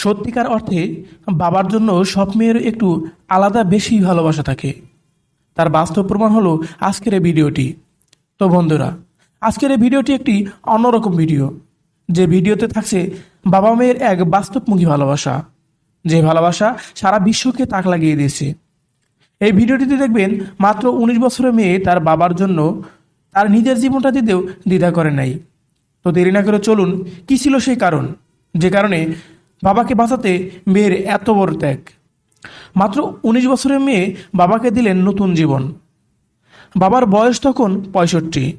সত্যিকার অর্থে বাবার জন্য সব মেয়ের একটু আলাদা বেশি ভালোবাসা থাকে। তার বাস্তব প্রমাণ হলো আজকের এই ভিডিওটি। তো বন্ধুরা, আজকের এই ভিডিওটি একটি অন্যরকম ভিডিও, যে ভিডিওতে থাকছে বাবা মেয়ের এক বাস্তবমুখী ভালোবাসা, যে ভালোবাসা সারা বিশ্বকে তাক লাগিয়ে দিয়েছে। এই ভিডিওটিতে দেখবেন মাত্র উনিশ বছরের মেয়ে তার বাবার জন্য তার নিজের জীবনটা দিতেও দ্বিধা করে নাই। তো দেরি না করে চলুন, কি ছিল সেই কারণ? যে কারণে বাবাকে বাঁচাতে মেয়ের এত বড় ত্যাগ। মাত্র উনিশ বছরের মেয়ে বাবাকে দিলেন নতুন জীবন। বাবার বয়স তখন পঁয়ষট্টি।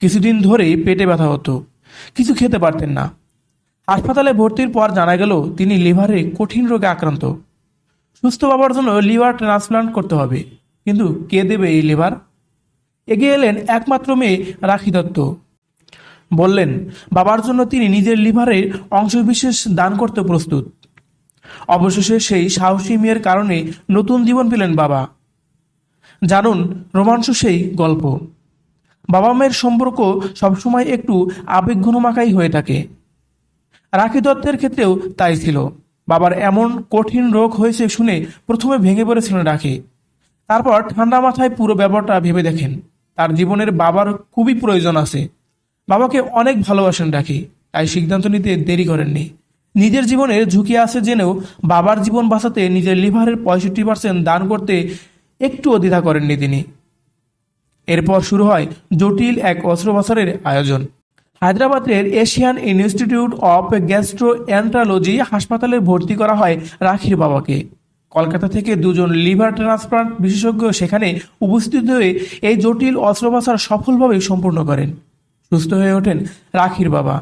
কিছুদিন ধরেই পেটে ব্যথা হতো। কিছু খেতে পারতেন না। হাসপাতালে ভর্তির পর জানা গেল তিনি লিভারে কঠিন রোগে আক্রান্ত। সুস্থ বাবার জন্য লিভার ট্রান্সপ্লান্ট করতে হবে। কিন্তু কে দেবে এই লিভার? এগিয়ে এলেন একমাত্র মেয়ে রাখি দত্ত। বললেন, বাবার জন্য তিনি নিজের লিভারের অংশবিশেষ দান করতে প্রস্তুত। অবশেষে সেই সাহসী মেয়ের কারণে নতুন জীবন পেলেন বাবা। জানুন রোমাঞ্চ সেই গল্প। বাবা মায়ের সম্পর্ক সবসময় একটু আবেগঘনমাকাই হয়ে থাকে। রাখি দত্তের ক্ষেত্রেও তাই ছিল। বাবার এমন কঠিন রোগ হয়েছে শুনে প্রথমে ভেঙে পড়েছিলেন রাখি। তারপর ঠান্ডা মাথায় পুরো ব্যাপারটা ভেবে দেখেন। তার জীবনের বাবার খুবই প্রয়োজন আছে। বাবাকে অনেক ভালোবাসেন রাখি, তাই সিদ্ধান্ত নিতে দেরি করেননি। নিজের জীবনের ঝুঁকি আছে জেনেও বাবার জীবন বাঁচাতে নিজের লিভারের পঁয়ষট্টি পার্সেন্ট দান করতে একটুও দ্বিধা করেননি তিনি। এরপর শুরু হয় জটিল এক অস্ত্রোপচারের আয়োজন। হায়দ্রাবাদের Asian institute of gastroenterology হাসপাতালে ভর্তি করা হয় রাখির বাবাকে। কলকাতা থেকে দুজন লিভার ট্রান্সপ্লান্ট বিশেষজ্ঞ সেখানে উপস্থিত হয়ে এই জটিল অস্ত্রোপচার সফলভাবে সম্পূর্ণ করেন। সুস্থ হয়ে ওঠেন রাখির বাবা।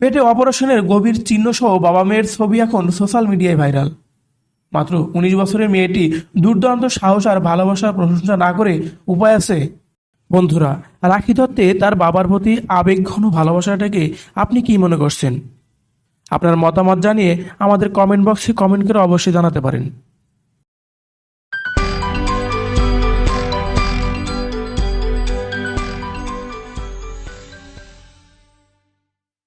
পেটে অপারেশনের গভীর চিহ্ন সহ বাবা মেয়ের ছবি এখন সোশ্যাল মিডিয়ায় ভাইরাল। মাত্র উনিশ বছরের মেয়েটি দুর্দান্ত সাহস আর ভালোবাসার প্রশংসা না করে উপায় আছে। বন্ধুরা, রাখি দত্তে তার বাবার প্রতি আবেগঘন ভালোবাসাটাকে আপনি কি মনে করছেন? আপনার মতামত জানিয়ে আমাদের কমেন্ট বক্সে কমেন্ট করে অবশ্যই জানাতে পারেন।